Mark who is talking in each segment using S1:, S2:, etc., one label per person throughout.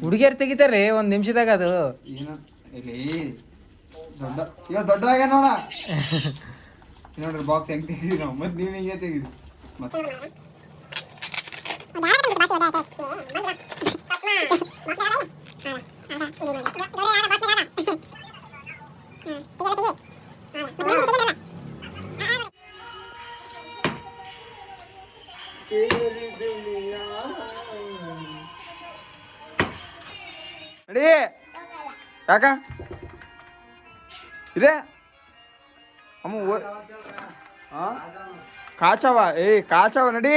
S1: ಹುಡುಗಿಯರ್ ತೆಗಿತಾರೆ ಒಂದ್ ನಿಮಿಷದಾಗ ಅದು.
S2: ಏನು ಇಲ್ಲಿ ದೊಡ್ಡ ಇವಾಗ ದೊಡ್ಡ ಆಗ ನೋಡ ನೋಡ್ರಿ ಬಾಕ್ಸ್ ಹೆಂಗ್ ತೆಗಿದ್ರಿ ನಾವು ಮತ್ತೆ ನೀವು ಹಿಂಗೆ ತೆಗಿದ್ರಿ? ಮತ್ತೆ. ನಡಿ ಯಾಕ? ಇದೇ ಅಮ್ಮ? ಕಾಚವ ಏ ಕಾಚವ ನಡಿ.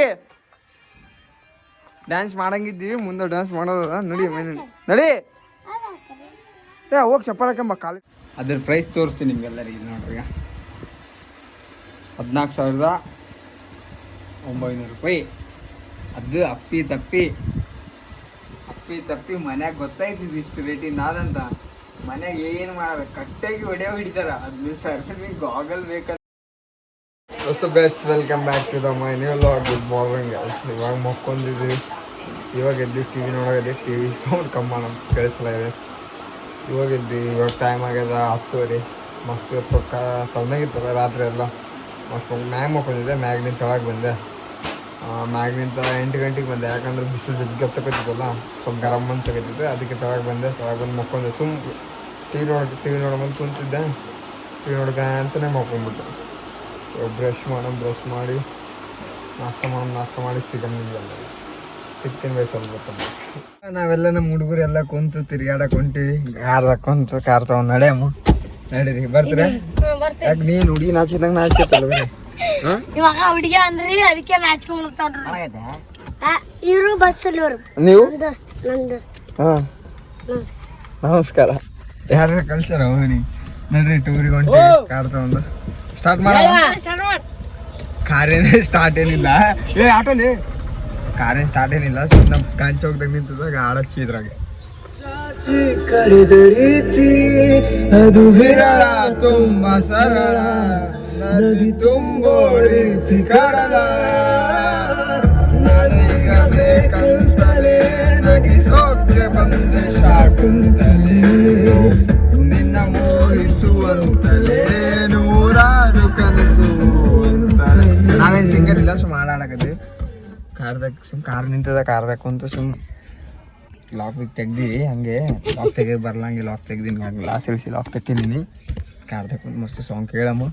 S2: ಡ್ಯಾನ್ಸ್ ಮಾಡಂಗಿದ್ದೀವಿ, ಮುಂದೆ ಡ್ಯಾನ್ಸ್ ಮಾಡೋದ ನಡಿ ನಡಿ. ಏ, ಹೋಗಿ ಚಪ್ಪಲ್ ಕಾಲು. ಅದ್ರ ಪ್ರೈಸ್ ತೋರಿಸ್ತೀನಿ ನಿಮ್ಗೆಲ್ಲರಿಗೆ ನೋಡ್ರಿ. ಹದಿನಾಲ್ಕು ಸಾವಿರದ ಒಂಬೈನೂರು ರೂಪಾಯಿ. ಅದು ಅಪ್ಪಿ ತಪ್ಪಿ ಅಪ್ಪಿ ತಪ್ಪಿ ಮನ್ಯಾಗ ಗೊತ್ತಾಯ್ತಿದ್ದು ಇಷ್ಟು ರೇಟಿಂದ ಆದಂತ ಮನ್ಯಾಗ ಏನು ಮಾಡೋದು? ಕಟ್ಟಾಗಿ ಹೊಡೆಯೋ ಹಿಡಿತಾರ. ಅದ್ನ ಸಾವಿರ ಗಾಗಲ್ ಬೇಕಂತ.
S3: Batch welcome back to the my log good morning ಇವಾಗ ಮಕ್ಕೊಂದಿದ್ವಿ ಇವಾಗ ಎದ್ದು ಟಿ ವಿ ನೋಡೋದಿದೆ ಟಿ ವಿ ಸೌಂಡ್ ಕಮ್ಮ ನಮ್ಗೆ ಕೇಳಿಸ್ಲ ಇದೆ. ಇವಾಗ ಎದ್ದು ಇವಾಗ ಟೈಮ್ ಆಗ್ಯದ ಹತ್ತುವರೆ. ಮಸ್ತ್ ಸ್ವಲ್ಪ ತಣ್ಣಗಿತ್ತಲ್ಲ ರಾತ್ರಿ ಎಲ್ಲ. ಮಸ್ತ್ ಮ್ಯಾಗ್ ಮಕ್ಕೊಂಡಿದ್ದೆ ಮ್ಯಾಗ್ನಿಂದ ಕೆಳಗೆ ಬಂದೆ. ಮ್ಯಾಗ್ನಿಂದ ಎಂಟು ಗಂಟೆಗೆ ಬಂದೆ. ಯಾಕಂದ್ರೆ ಬಿಸಿಲು ಜಗ್ಗಿ ಹತ್ತಕತ್ತಿತ್ತಲ್ಲ ಸ್ವಲ್ಪ ಗರಮ್ ಅನ್ಸಕತ್ತಿತ್ತು ಅದಕ್ಕೆ ತೆಳಗೆ ಬಂದೆ. ತಳಗೆ ಬಂದು ಮಕ್ಕೊಂಡೆ. ಸುಮ್ ಟಿ ವಿ ನೋಡೋಕೆ ಟಿ ವಿ ನೋಡ್ಬಂದು ಕುಂತಿದ್ದೆ. ಟಿ ವಿ ನೋಡ್ಕ ಅಂತಲೇ ಮಕ್ಕೊಂಡ್ಬಿಟ್ಟೆ ಬ್ರಷ್ ಮಾಡೋಣ ಬ್ರಷ್ ಮಾಡಿ ನಾಷ್ಟ ಮಾಡೋಣ ನಾಷ್ಟ ಮಾಡಿ ಸಿಗಮ್ ನಿಮ್ಗೆಲ್ಲ ಸಿಗ್ತೀನಿ ಬೈ ಸ್ವಲ್ಪ. ನಾವೆಲ್ಲ ನಮ್ಮ ಹುಡುಗರು ಎಲ್ಲ ಕುಂತು ತಿರ್ಗಾಡಕ್ ಹೊಂಟಿವಿ. ಕಾರ್ದಾಗ ಕುಂತು ಕಾರ್ ತಗೊಂಡು ನಡೆಯಮ್ಮ ನಡೀರಿ. ಬರ್ತೀರ? ಯಾಕೆ ನೀನು ಹುಡುಗಿ ನಾಚಿದಂಗೆ ಹಾಂ
S4: ಇವಾಗ ಹುಡುಗಿ ಅಂದ್ರಿ ಅದಕ್ಕೆ ನಾಚ್ಕೊಂಡ್ ಇವರು ಬಸ್ ಅಲ್ಲಿ ಇವರು
S3: ನೀವು?
S4: ದೋಸ್ತ್ ನಂದು
S3: ಹಾಂ. ನಮಸ್ಕಾರ. ಯಾರ ಕಲ್ಸರ ಹೋಗಿ ನಡ್ರಿ ಟೂರಿಗೆ ಹೊಂಟಿ ಕಾರ್ ತಗೊಂಡು. ಸ್ಟಾರ್ಟ್ ಮಾಡ. ಕಾರೇನೇ ಸ್ಟಾರ್ಟ್ ಏನಿಲ್ಲ. ಏ ಆಟೋಲಿ. ಕಾರೇನು ಸ್ಟಾರ್ಟ್ ಏನಿಲ್ಲ ಸುಮ್ಮನೆ ಕಾಂಚಿ ಹೋಗ್ದಾಗ ನಿಂತದಾಗ ಆಡಚ್ಚಿ ಇದ್ರಾಗ. ಅದು ವಿರಳ ತುಂಬಾ ಸರಳ. ನದಿ ತುಂಬೋಡಿ ರೀತಿ ಕಡಲ ನನಗ ಬೇಕಂತಲೇ ನಗಿಸೋಕೆ ಬಂದೆ ಶಾಕುಂತಲೇ. ನಿನ್ನ ಮೋಹಿಸುವಂತಲೇ ನೂರಾರು ಕನಸು ನಾವೇನು ಸಿಂಗರ್ ಇಲ್ಲ ಸುಮ್ ಹಾಡಾಡಕತ್ತೀವಿ. ಕಾರ್ದಾಗ ಸುಮ್ ಕಾರ್ ನಿಂತದ ಕಾರ್ದಾಗ ಕುಂತು ಸುಮ್ ಲಾಕ್ ಬಿಗ್ ತೆಗ್ದಿವಿ, ಹಂಗೆ ಲಾಕ್ ತೆಗೆ ಬರ್ಲಂಗೆ ಲಾಕ್ ತೆಗ್ದಿನಿ. ಲಾಸ್ ಇಳಿಸಿ ಲಾಕ್ ತೆಗ್ದಿನಿ ಕಾರ್ದಾಗ ಕುಂತು ಮಸ್ತ್ ಸಾಂಗ್ ಕೇಳಮ್ಮ.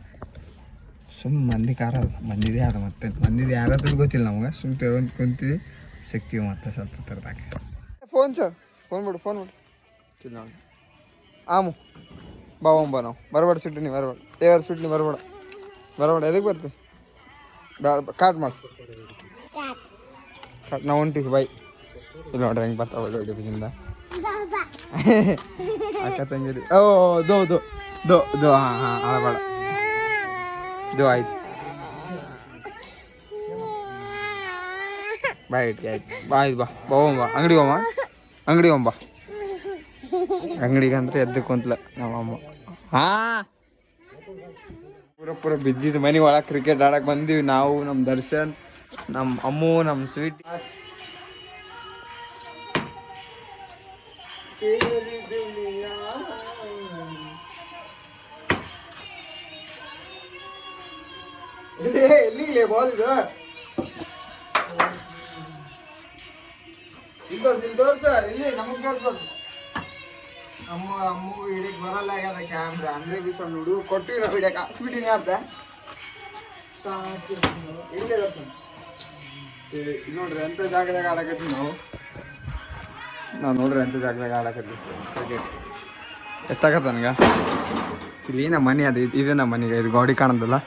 S3: ಸುಮ್ ಮಂದಿ ಕಾರ ಮಂದಿದೆ ಅದು ಮತ್ತೆ. ಮಂದಿದೆ ಯಾರಾದ್ರೂ ಗೊತ್ತಿಲ್ಲ ನಮಗೆ. ಸುಮ್ಮ ತೆಗೊಂಡು ಕುಂತೀವಿ. ಸಿಗ್ತೀವಿ ಮತ್ತೆ ಸ್ವಲ್ಪ ತರದಾಗ. ಫೋನ್ ಚ ಫೋನ್ ಬಿಡು ಫೋನ್ ಬಿಡು ಇಲ್ಲ ಆಮು. ಬಾವಂಬ ನಾವು. ಬರಬೇಡ ನೀವು ಬರಬೇಡ. ದೇವರ ಸಿಟ್ಟಿನಿ ಬರಬೇಡ. ಬರಬೇಡ. ಎದಕ್ಕೆ ಬರ್ತೀವಿ ಬೇಡ ಕಾಟ್ ಮಾಡಿ. ಕಾಟ್ ನಾವು ಹೊಂಟಿವಿ ಬೈ ಇಲ್ಲ ನೋಡ್ರಿ ಹೆಂಗೆ ಬರ್ತಾವ ಗಡಿಬಿಯಿಂದ ಅಕ್ಕ ತಂಗಿರಿ ಓ ದೋ ದೋ ದೋ ದೋ ಹಾಂ ಹಾಂ ಅಳಬೇಡ ದೋ ಆಯ್ತು ಬಾ ಇಟ್ಟಿ ಆಯ್ತು ಬಾ ಬಾ ಬಾ ಅಂಗಡಿಗೆ ಹೋಮ ಅಂಗಡಿ ಹೋಮ್ ಅಂಗಡಿಗೆ ಅಂದ್ರೆ ಎದ್ದು ಕುಂತ್ಲ ನಮ್ಮಮ್ಮ ಹಾ? ಪೂರ ಪೂರ ಬಿದ್ದಿದ್ದು ಮನೆ ಒಳಗೆ ಕ್ರಿಕೆಟ್ ಆಡಕ್ಕೆ ಬಂದೀವಿ ನಾವು ನಮ್ಮ ದರ್ಶನ್ ನಮ್ಮ ಅಮ್ಮು ನಮ್ಮ ಸ್ವೀಟ್. ಇಲ್ಲಿ ಅಮ್ಮ ಅಮ್ಮ ಹಿಡಿಯಕ್ ಬರಲ್ಲ ಆಗ್ಯದ ಕ್ಯಾಮ್ರಾ ಅಂದ್ರೆ ಬಿ ಸ್ವಲ್ಪ ಹುಡುಗ ಕೊಟ್ಟಿವಿ ನಾವು ಹಿಡಿಯಕ್ ಹಾಕ್ಸ್ಬಿಟ್ಟಿನಿ ಅರ್ಧ ನೋಡ್ರಿ, ಎಂತ ಜಾಗದಾಗ ಆಡಕತ್ತೀವಿ ನಾವು? ನಾವು ನೋಡ್ರಿ ಎಂತ ಜಾಗದಾಗ ಆಡಕತ್ತೀವಿ. ಕ್ರಿಕೆಟ್ ಎಷ್ಟಾಗತ್ತ ಇಲ್ಲಿ ನಮ್ಮ ಮನೆ ಅದು, ಇದೇ ನಮ್ಮ ಮನೆಗೆ? ಇದು ಗಾಡಿ ಕಾಣದಲ್ಲ?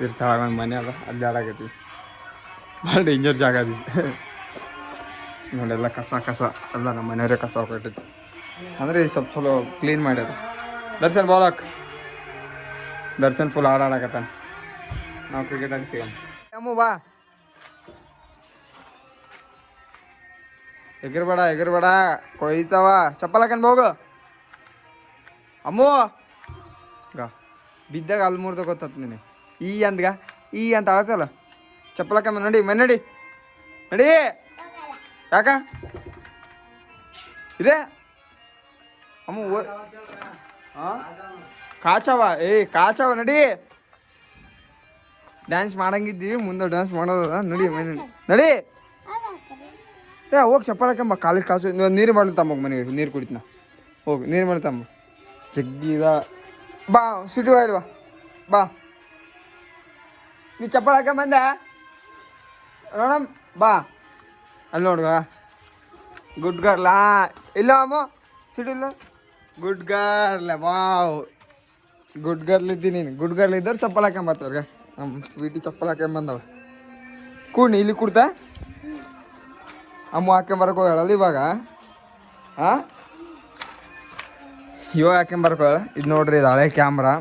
S3: ಇರ್ತಾವ ಒಂದು ಮನೆ ಅದ ಅಲ್ಲಿ ಆಡಕತ್ತೀವಿ ಭಾಳ ಡೇಂಜರ್ ಜಾಗ ಅದು ನೋಡೆಲ್ಲ ಕಸ ಕಸ ಎಲ್ಲ ನಮ್ಮ ಮನೆಯವರೇ ಕಸ ಹೊಟ್ಟಿತ್ತು ಅಂದರೆ ಸ್ವಲ್ಪ ಚಲೋ ಕ್ಲೀನ್ ಮಾಡ್ಯಾರ ದರ್ಶನ್ ಬಾಲಕ್ ದರ್ಶನ್ ಫುಲ್ ಆಡಾಡಕತ್ತಾನ ನಾವು ಕ್ರಿಕೆಟ್ ಸಿಗಮ್ ಅಮ್ಮು ಬಾ ಎಗರ್ಬೇಡ ಎಗರ್ಬೇಡ ಕೊಯ್ತಾವ ಚಪ್ಪಲ್ ಹಾಕನ್ ಹೋಗು ಅಮ್ಮು ಗ ಬಿದ್ದಾಗ ಅಲ್ಲಿ ಮುರ್ದ ಗೊತ್ತತ್ ನೀನು ಈ ಅಂದ್ಗ ಈ ಅಂತ ಅಳತಲ್ಲ ಚಪ್ಪಲ್ ಹಾಕಮ್ಮ ನಡಿ ಮನೆ ನಡಿ ನಡಿ ಯಾಕ ಇರೇ ಅಮ್ಮ ಓ ಆ? ಕಾಚವ ಏ ಕಾಚವ ನಡಿ ಡ್ಯಾನ್ಸ್ ಮಾಡಂಗಿದ್ದೀವಿ ಮುಂದೆ ಡ್ಯಾನ್ಸ್ ಮಾಡೋದ ನಡಿ ಮನೆ ನಡಿ ಏ ಹೋಗಿ ಚಪ್ಪಲ್ ಹಾಕಂಬ ಕಾಲಿಗೆ ಕಾಸು ನೀವು ನೀರು ಮಾಡ್ಲಿ ತಮ್ಮ ಮನೆಗೆ ನೀರು ಕುಡಿತ್ನ ಹೋಗಿ ನೀರು ಮಾಡಿ ತಮ್ಮ ಜಗ್ಗಿದ ಬಾ ಸಿಟಿ ಬಾ ಬಾ ನೀ ಚಪ್ಪಲ್ ಹಾಕೊಂಬಂದೆ ನೋಡಮ್ ಬಾ. ಅಲ್ಲಿ ನೋಡುವ ಗುಡ್ ಗರ್ಲಾ ಇಲ್ಲ ಅಮ್ಮ ಸಿಡಿಲ್ಲ good girl wow. Good girl ಇದ್ದೀನಿ ಗುಡ್ ಗರ್ಲ್ ಇದ್ದವ್ರು ಚಪ್ಪಲ್ ಹಾಕೊಂಬತ್ತವ್ರಿಗೆ ನಮ್ಮ ಸ್ವೀಟಿ ಚಪ್ಪಲ್ ಹಾಕೊಂಬಂದವ ಕೂಣಿ ಇಲ್ಲಿ ಕುಡ್ತಾ? ಅಮ್ಮ ಹಾಕೊಂಬರಕ್ಕೆ ಹೋಗಲ್ಲ ಇವಾಗ? ಹಾಂ ಇವಾಗ ಹಾಕೊಂಬರಕ್ಕೆ ಹೋಗಲ್ಲ ಇದು ನೋಡ್ರಿ, ಇದು ಹಳೆ ಕ್ಯಾಮ್ರಾ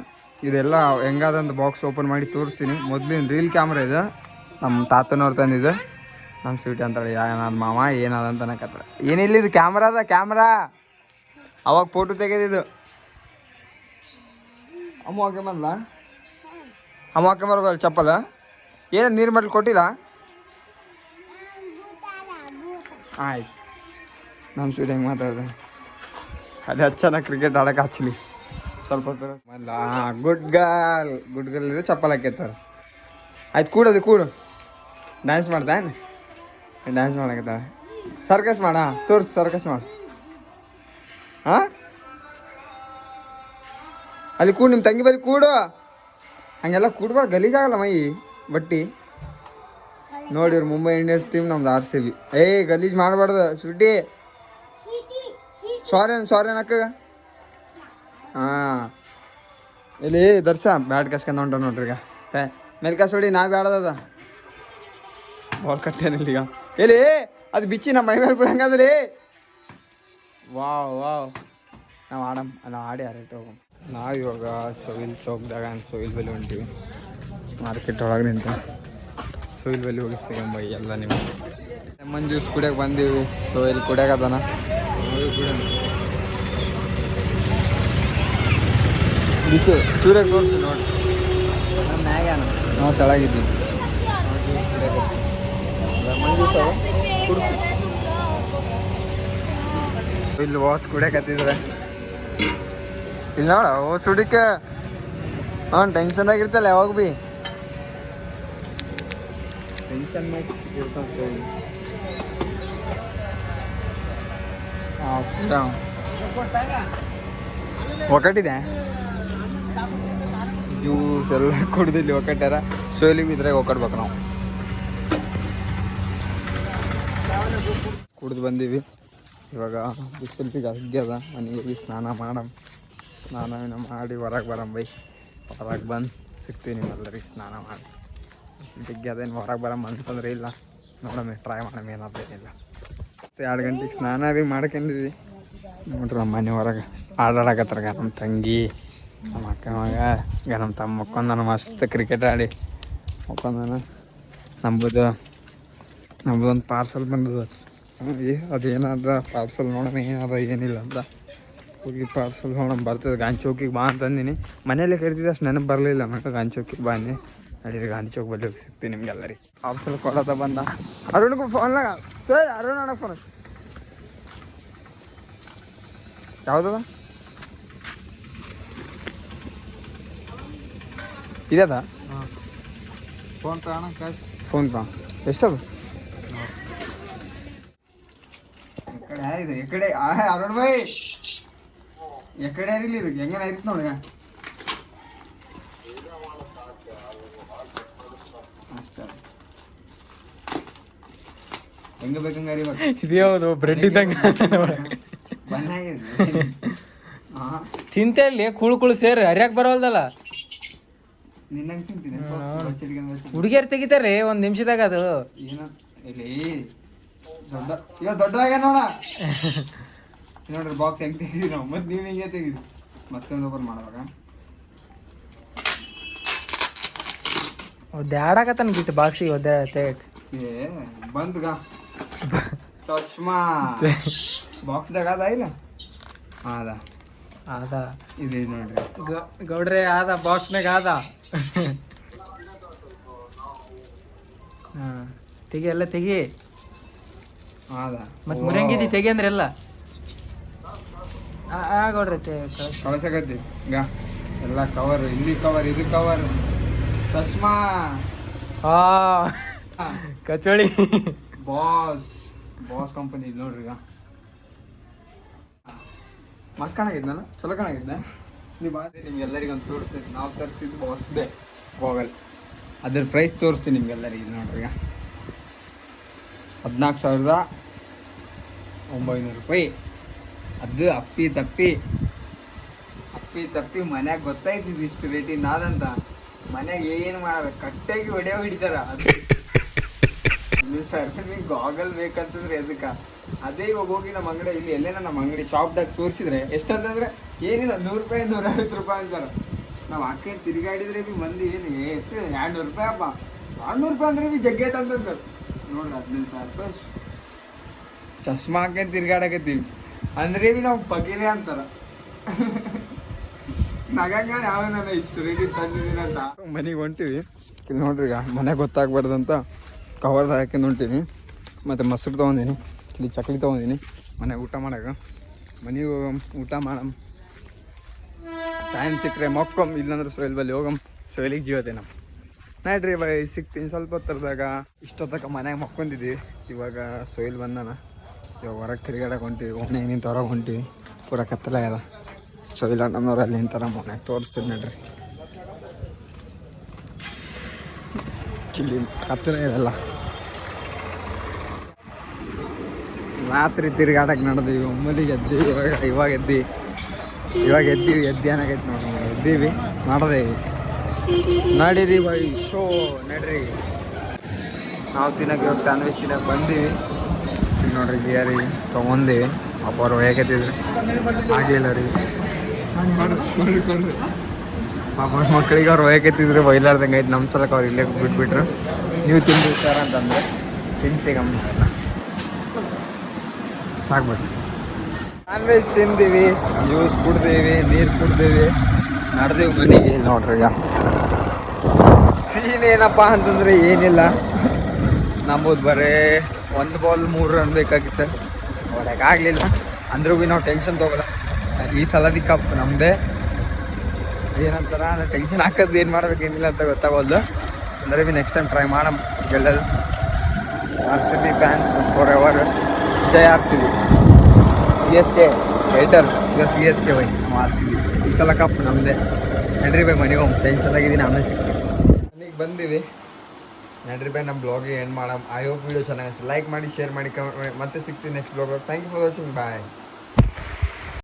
S3: ಇದೆಲ್ಲ ಹೆಂಗಾದಂತ ಬಾಕ್ಸ್ ಓಪನ್ ಮಾಡಿ ತೋರಿಸ್ತೀನಿ. ಮೊದಲಿನ ರೀಲ್ ಕ್ಯಾಮ್ರಾ ಇದು. ನಮ್ಮ ತಾತನವ್ರು ತಂದಿದ್ದು. ನಮ್ಮ ಸ್ವೀಟ್ ಅಂತಾಳೆ, ಯಾ ನನ್ನ ಮಾವ ಏನದ ಅಂತ ಅನ್ನಕತ್ತಾಳೆ ಏನಿಲ್ಲ ಇದು ಕ್ಯಾಮ್ರಾ ಅದ? ಕ್ಯಾಮ್ರಾ ಅವಾಗ ಫೋಟೋ ತೆಗೆದಿದ್ದು ಅಮ್ಮ ಹಾಕೊಂಬಂದ್ಲ ಅಮ್ಮ ಹಾಕೊಂಬರ್ಬೇಕಲ್ಲ ಚಪ್ಪಲ? ಏನು ನೀರು ಮಟ್ಲು ಕೊಟ್ಟಿಲ್ಲ? ಆಯ್ತು. ನಮ್ಮ ಸ್ವೀಟ್ ಹೆಂಗೆ ಮಾತಾಡ್ದೆ? ಅದೇ ಹಚ್ಚನ ಕ್ರಿಕೆಟ್ ಆಡೋಕೆ ಹಚ್ಚಲಿ ಸ್ವಲ್ಪ ಗುಡ್ ಗರ್ಲ್ ಗುಡ್ ಗರ್ಲ್ ಇದೆ ಚಪ್ಪಲ್ ಹಾಕೈತಾರ ಆಯ್ತು ಕೂಡದು ಕೂಡು. ಡ್ಯಾನ್ಸ್ ಮಾಡ್ತಾನೆ ಡ್ಯಾನ್ಸ್ ಮಾಡಕತ್ತಾಳೆ ಸರ್ಕಸ್ ಮಾಡ ತೋರ್ಸು ಸರ್ಕಸ್ ಮಾಡ. ಹಾಂ ಅಲ್ಲಿ ಕೂಡು ನಿಮ್ಮ ತಂಗಿ ಬರೀ ಕೂಡು. ಹಂಗೆಲ್ಲ ಕೂಡ್ಬಾರ್ದು ಗಲೀಜಾಗಲ್ಲ ಮೈ ಬಟ್ಟಿ. ನೋಡಿ ಮುಂಬೈ ಇಂಡಿಯನ್ಸ್ ಟೀಮ್ ನಮ್ದು ಆರ್ ಸಿ ಬಿ ಏಯ್ ಗಲೀಜ್ ಮಾಡಬಾರ್ದು ಸುಡ್ಡಿ. ಸಾರಿ ಸಾರಿ ಅಕ್ಕ ಹಾಂ. ಇಲ್ಲಿ ದರ್ಶ, ಬ್ಯಾಟ್ ಕಸ್ಕೊಂಡ್ ಹೊಂಟ ನೋಡ್ರಿ ಈಗ. ಮೇಲೆ ಕಸ್ ಹೊಡಿ ನಾ ಬ್ಯಾಡದ ಬಾಲ್ ಕಟ್ಟೇನಿಲ್ಲ ಈಗ. ಎಲ್ಲಿ? ಅದು ಬಿಚ್ಚಿ ನಮ್ಮ ಮೈ ಮೇಲೆ ಬಿಡಂಗದ್ರಿ ವಾವ್ ವಾವ್. ನಾವು ಆಡಮ್, ನಾವು ಆಡಿ ಆರೈಟ್ ಹೋಗ. ನಾವು ಇವಾಗ ಸೊಯಿಲ್ ಚೌಕ್ದಾಗ ಸೋಯಿಲ್ ಬೆಲೆ ಹೊಂಟೀವಿ. ಮಾರ್ಕೆಟ್ ಒಳಗೆ ನಿಂತ. ಸೊಯಿಲ್ ಬೆಲೆ ಹೋಗಿ ಸಿಗಂಬ ಎಲ್ಲ ನಿಮಗೆ. ಲೆಮನ್ ಜ್ಯೂಸ್ ಕುಡಿಯೋಕೆ ಬಂದೀವಿ. ಸೊಯಿಲ್ ಕುಡಿಯೋಕದನ ಬಿಸಿ. ಸೂರ್ಯ ತೋರಿಸಿ ನೋಡಿ. ನಾವು ತಳಗಿದ್ದೀವಿ. ಇಲ್ಲಿ ವಾಸ್ ಕುಡಿಯಕತ್ತಿದ್ರೆ ಇಲ್ಲಿ ನೋಡ ಓಸ್ ಸುಡಿಕೆ. ಹಾಂ ಟೆನ್ಷನ್ ಆಗಿರ್ತಲ್ಲ ಯಾವಾಗ ಬಿ. ಟೆನ್ಷನ್ ಹಾಂ ಒಕ್ಕಟ್ಟಿದೆ ಜ್ಯೂಸ್ ಎಲ್ಲ ಕುಡ್ದಿಲ್ಲಿ ಒಕ್ಕಟ್ಟಾರ ಸೋಲಿ ಬಿದ್ರಾಗ ಒಕ್ಕಡ್ಬೇಕು ನಾವು. ಕುಡ್ದು ಬಂದೀವಿ. ಇವಾಗ ಬಿಸಿಲು ಬಿ ಜಾಸ್ತಿ ಅದ ಮನೆಗೆ ಸ್ನಾನ ಮಾಡಮ್. ಸ್ನಾನ ಮಾಡಿ ಹೊರಗೆ ಬರಮ್ ಬೈ. ಹೊರಗೆ ಬಂದು ಸಿಗ್ತೀವಿ ನಿಮ್ಮೆಲ್ಲರಿಗೆ ಸ್ನಾನ ಮಾಡಿ. ಬಿಸಿಲು ಜಗ್ಗಿ ಅದೇನು ಹೊರಗೆ ಬರಮ್ ಅನ್ಸಂದ್ರೆ ಇಲ್ಲ. ನೋಡಮ್ಮೆ ಟ್ರೈ ಮಾಡಮ್ ಏನಾದ್ರು ಏನಿಲ್ಲ ಮತ್ತೆ ಎರಡು ಗಂಟೆಗೆ ಸ್ನಾನ ಭೀ ಮಾಡ್ಕೊಂಡಿದ್ವಿ. ನೋಡ್ರಿ ಮನೆ ಹೊರಗೆ. ಆಡಾಡಕತ್ತಾರ ನಮ್ಮ ತಂಗಿ. ನಮ್ಮ ಅಕ್ಕ ಮಗ ಈಗ ನಮ್ಮ ತಮ್ಮ ಮಕ್ಕೊಂದನ ಮಸ್ತ್ ಕ್ರಿಕೆಟ್ ಆಡಿ. ಮಕ್ಕೊಂದನ ನಂಬುದು ನಮ್ದು ಒಂದು ಪಾರ್ಸಲ್ ಬಂದದ. ಏ, ಅದೇನಾದ ಪಾರ್ಸಲ್ ನೋಡೋಣ, ಏನದ, ಏನಿಲ್ಲ ಅಂತ. ಹೋಗಿ ಪಾರ್ಸಲ್ ನೋಡೋಣ, ಬರ್ತದೆ. ಗಾಂಧಿ ಚೌಕಿಗೆ ಬಾ ಅಂತಂದಿನಿ ಮನೇಲಿ ಕರಿತಿದ್ದೆ, ಅಷ್ಟು ನೆನಪು ಬರಲಿಲ್ಲ ನನಗೆ ಗಾಂಧಿ ಚೌಕಿಗೆ ಬಾನಿ ನಡೀರಿ ಗಾಂಧಿ ಚೌಕ್ ಬಲ್ಲಿ ಹೋಗಿ ಸಿಗ್ತೀನಿ ನಿಮ್ಗೆಲ್ಲರಿಗೆ ಪಾರ್ಸಲ್ ಕೊಡೋದ ಬಂದ. ಅರುಣ್ಗೂ ಫೋನ್ ಸರ್, ಅರುಣ್ ಅಣ್ಣ ಫೋನ್ ಯಾವುದದ? ಇದದ
S2: ಫೋನ್ ತಗೋಣ ಕ್ಯಾಶ್
S3: ಫೋನ್ ಪಾ ಎಷ್ಟದು?
S2: ಎಕಡೆ ಆಗಿದೆ ಎಕಡೆ ಅರುಣ್ ಬೈ ಎಕಡೆ ಇರಲಿ ಇದು ಹೆಂಗನ ಇರುತ್ತೆ ನೋಡ್ಗ ಹೆಂಗ ಬೇಕಂಗ ಅರಿಬೇಕು
S1: ಇದ್ಯಾವುದು? ಬ್ರೆಡ್ ಇದ್ದಂಗೆ
S2: ಹಾ.
S1: ತಿಂತೆ ಅಲ್ಲಿ ಕುಳು ಕುಳು ಸೇರಿ ಹರಿಯಾಕ್ ಬರೋಲ್ದಲ್ಲ
S2: ನಿನ್ನಂಗೆ ತಿಂತೀನಿ
S1: ಹುಡುಗಿಯರ್ ತೆಗಿತಾರೆ ಒಂದ್ ನಿಮಿಷದಾಗ ಅದು.
S2: ಏನು ಇಲ್ಲಿ ದೊಡ್ಡ ಇವಾಗ ದೊಡ್ಡದಾಗ ನೋಡ. ನೋಡ್ರಿ ಬಾಕ್ಸ್ ಹೆಂಗ್ ತೆಗಿದ್ರಿ ನಾವು. ಮತ್ತೆ ನೀವು ಹಿಂಗೆ ತೆಗಿದ್ರಿ ಮತ್ತೊಂದು ಓಪನ್ ಮಾಡುವಾಗ
S1: ದ್ಯಾಡಾಕತ್ತಾನ ಗೀತ ಬಾಕ್ಸಿಗೆ ಒದ್ದೆ ತೆಗಕ್
S2: ಏ ಬಂದ್ಗ. ಚಶ್ಮಾ. ಬಾಕ್ಸ್ದಾಗ ಅದ ಇಲ್ಲ? ಅದ.
S1: ಆದ.
S2: ಇದೆ ನೋಡ್ರಿ.
S1: ಗೌಡ್ರೆ ಆದ ಬಾಕ್ಸ್ನಾಗ ಆದ. ಹಾಂ ತೆಗಿ ಎಲ್ಲ ತೆಗಿ.
S2: ಅದ
S1: ಮತ್ತೆ ಮುರಂಗಿದಿ ತೆಗಿ ಅಂದ್ರೆ ಎಲ್ಲ ಆ, ಗೌಡ್ರೆ
S3: ಕಳ್ಸಕತ್ತಿ. ಈಗ ಎಲ್ಲ ಕವರ್ ಇಲ್ಲಿ ಕವರ್ ಇದು ಕವರ್ ಚಸ್ಮಾ.
S1: ಆ ಕಚೋಳಿ.
S3: ಬಾಸ್ ಬಾಸ್ ಕಂಪನಿ ನೋಡ್ರಿ ಈಗ ಮಸ್ತ್ ಕಾಣಾಗಿದ್ನಲ್ಲ ಚಲೋ ಕಾಣಾಗಿದ್ನ? ನೀವು ಬಾರಿ ನಿಮ್ಗೆಲ್ಲರಿಗೊಂದು ತೋರಿಸ್ತೀನಿ ನಾವು ತರಿಸಿದ್ದು ಬಾಸ್ದೆ ಗೋಗಲ್ ಅದ್ರ ಪ್ರೈಸ್ ತೋರಿಸ್ತೀನಿ ನಿಮ್ಗೆಲ್ಲರಿಗೆ ಇದು ನೋಡ್ರಿ ಈಗ. ಹದಿನಾಲ್ಕು ಸಾವಿರದ ಒಂಬೈನೂರು ರೂಪಾಯಿ. ಅದು ಅಪ್ಪಿ ತಪ್ಪಿ ಅಪ್ಪಿ ತಪ್ಪಿ ಮನ್ಯಾಗ ಗೊತ್ತಾಯ್ತಿದ್ದು ಇಷ್ಟು ರೇಟಿಂದ ಆದಂತ? ಮನ್ಯಾಗ ಏನು ಮಾಡಬೇಕು ಕಟ್ಟಾಗಿ ಹೊಡೆಯೋ ಹಿಡಿತಾರ? ಅದು. ನೀವು ಸರ್ ನಿಮ್ಗೆ ಗಾಗಲ್ ಬೇಕಂತಂದ್ರೆ ಎದಕ್ಕ ಅದೇ ಇವಾಗ ಹೋಗಿ ನಮ್ಮ ಅಂಗಡಿ, ಇಲ್ಲಿ ಎಲ್ಲೇನ ನಮ್ಮ ಅಂಗಡಿ ಶಾಪ್ದಾಗ ತೋರಿಸಿದ್ರೆ ಎಷ್ಟಂತಂದ್ರೆ, ಏನಿಲ್ಲ, ನೂರು ರೂಪಾಯಿ ನೂರೈವತ್ತು ರೂಪಾಯಿ ಅಂತಾರೆ. ನಾವು ಅಕ್ಕ ತಿರುಗಾಡಿದ್ರೆ ಬಿ ಮಂದಿ ಏನು, ಎಷ್ಟು ಎರಡು ನೂರು ರೂಪಾಯಿ ಅಪ್ಪ ಎರಡು ನೂರು ರೂಪಾಯಿ ಅಂದ್ರೆ ಬಿ ಜಗ್ಗೈತ ಅಂತಂತಾರೆ ನೋಡ್ರಿ ಹದಿನೈದು ಸಾವಿರ ರೂಪಾಯಿ ಚಶ್ಮಾ ಹಾಕಿ ತಿರ್ಗಾಡಕತ್ತೀವಿ. ಅಂದ್ರೆ ಬಿ ನಾವು ಬಗೀರೆ ಅಂತಾರ. ಇಷ್ಟು ಅಂತ. ಮನೆಗೆ ಹೊಂಟಿವಿ. ನೋಡ್ರಿ ಈಗ ಮನೆ ಗೊತ್ತಾಗ್ಬಾರ್ದಂತ ಕವರ್ದು ಹಾಕಿ ಹೊಂಟೀನಿ. ಮತ್ತು ಮೊಸರು ತೊಗೊಂಡೀನಿ. ಇಲ್ಲಿ ಚಕ್ಲಿ ತೊಗೊಂಡಿದ್ದೀನಿ. ಮನೆಗೆ ಊಟ ಮಾಡಕ್ಕೆ ಮನೆಗೆ ಹೋಗಮ್, ಊಟ ಮಾಡಮ್. ಟೈಮ್ ಸಿಕ್ಕರೆ ಮಕ್ಕೊಮ್, ಇಲ್ಲಾಂದ್ರೆ ಸೊಯ್ಲ್ ಬಲ್ಲಿ ಹೋಗಮ್. ಸೊಯ್ಲಿಗೆ ಜೀವತೆ ನಮ್ಮ ನಡ್ರಿ ಬೈ ಸಿಗ್ತೀನಿ ಸ್ವಲ್ಪ ಹೊತ್ತರದಾಗ. ಇಷ್ಟೊತ್ತಕ ಮನೆಗೆ ಮಕ್ಕೊಂದಿದ್ವಿ ಇವಾಗ ಸೊಯ್ಲ್ ಬಂದಾನ. ಇವಾಗ ಹೊರಗೆ ತಿರುಗಾಡಕ್ಕೆ ಹೊಂಟಿವಿ. ಒಮ್ಮೆ ನಿಂತು ಹೊರಗೆ ಹೊಂಟಿವಿ. ಪೂರ ಕತ್ತಲ ಅದ. ಸೊಯ್ಲ ನಮ್ಮವ್ರು ಅಲ್ಲಿ ನಿಂತಾರ ಮನೆ ತೋರಿಸ್ತೀನಿ ನಡ್ರಿ. ಕಿಲ್ಲಿ ಕತ್ತಲೆ ಇದೆಲ್ಲ. ರಾತ್ರಿ ತಿರುಗಾಡಕ್ಕೆ ನಡೆದ್ವಿ ಒಮ್ಮಲಿಗೆ ಎದ್ದಿ, ಇವಾಗ ಇವಾಗ ಎದ್ದಿ. ಇವಾಗ ಎದ್ದೀವಿ ಎದ್ದಿ ಏನಾಗೈತೆ ನೋಡಿ. ಎದ್ದೀವಿ. ಮಾಡಿದೆ. ನಡೀರಿ ಬೈ ಶೋ, ನಡ್ರಿ. ನಾವು ತಿನ್ನೋಕೆ ಇವಾಗ ಸ್ಯಾಂಡ್ವಿಚ್ ತಿನ್ನಕ್ಕೆ ಬಂದೀವಿ. ನೋಡ್ರಿ ಜಿಯಾರಿ ತೊಗೊಂಡೀವಿ. ಪಾಪ ಅವ್ರು ಹೇಗತ್ತಿದ್ರು ಆಗಿಲ್ಲ ರೀ. ಪಾಪ ಮಕ್ಕಳಿಗೆ ಅವ್ರು ಒಯ್ಯಕತ್ತಿದ್ರು ಬೈಲಾರ್ದಂಗೆ ಐತೆ. ನಮ್ಮ ಸಲಕ್ಕೆ ಅವ್ರು ಇಲ್ಲೇ ಬಿಟ್ಬಿಟ್ರು. ನೀವು ತಿಂದು ಸರ್ ಅಂತಂದ್ರೆ. ತಿನ್ಸಿ ಗಮ್ಮ ಸಾಕ್ಬೇಕು. ನಾನ್ ವೆಜ್ ತಿಂದೀವಿ ಜ್ಯೂಸ್ ಕುಡ್ದೀವಿ ನೀರು ಕುಡ್ದೀವಿ. ನಡೆದೀವಿ ಮನೆಗೆ. ನೋಡ್ರಿ ಈಗ ಸೀನ್ ಏನಪ್ಪ ಅಂತಂದ್ರೆ ಏನಿಲ್ಲ. ನಮ್ಮದು ಬರೇ ಒಂದು ಬಾಲ್ ಮೂರು ರನ್ ಬೇಕಾಗಿತ್ತು. ಆಗಲಿಲ್ಲ. ಅಂದ್ರೂ ಭೀ ನಾವು ಟೆನ್ಷನ್ ತೊಗೊಲ್ಲ ಈ ಸಲದಿ ಕಪ್ ನಮ್ಮದೇ ಏನಂತಾರ ಟೆನ್ಷನ್ ಹಾಕೋದು ಏನು ಮಾಡ್ಬೇಕು ಏನಿಲ್ಲ ಅಂತ ಗೊತ್ತಾಗೋದು ಅಂದರೆ ಭೀ ನೆಕ್ಸ್ಟ್ ಟೈಮ್ ಟ್ರೈ ಮಾಡಮ್. ಗೆಲ್ಲದು R C B fans forever ಜೈ R C S K haters ಈಗ ಸಿ ಎಸ್ ಕೆ ವೈ ನಾವು ಆರ್ ಸಿ ಬಿ ಈ ಸಲ ಕಪ್ ನಮ್ಮದೇ ನಡ್ರಿ ಬೈ ಮನೆಗೆ ಹೋಗಿ ಟೆನ್ಷನ್ ಆಗಿದ್ದೀನಿ, ಆಮೇಲೆ ಸಿಗ್ತೀನಿ. ಮನೆಗೆ ಬಂದೀವಿ. ನಡ್ರಿ ಬೈ ನಮ್ಮ ಬ್ಲಾಗಿಗೆ ಎಂಡ್ ಮಾಡಮ್. ಐ ಹೋಪ್ ವೀಡಿಯೋ ಚೆನ್ನಾಗಿ ಲೈಕ್ ಮಾಡಿ ಶೇರ್ ಮಾಡಿ ಕಮೆಂಟ್ ಮಾಡಿ. ಮತ್ತೆ ಸಿಗ್ತೀನಿ next blog thank you for watching bye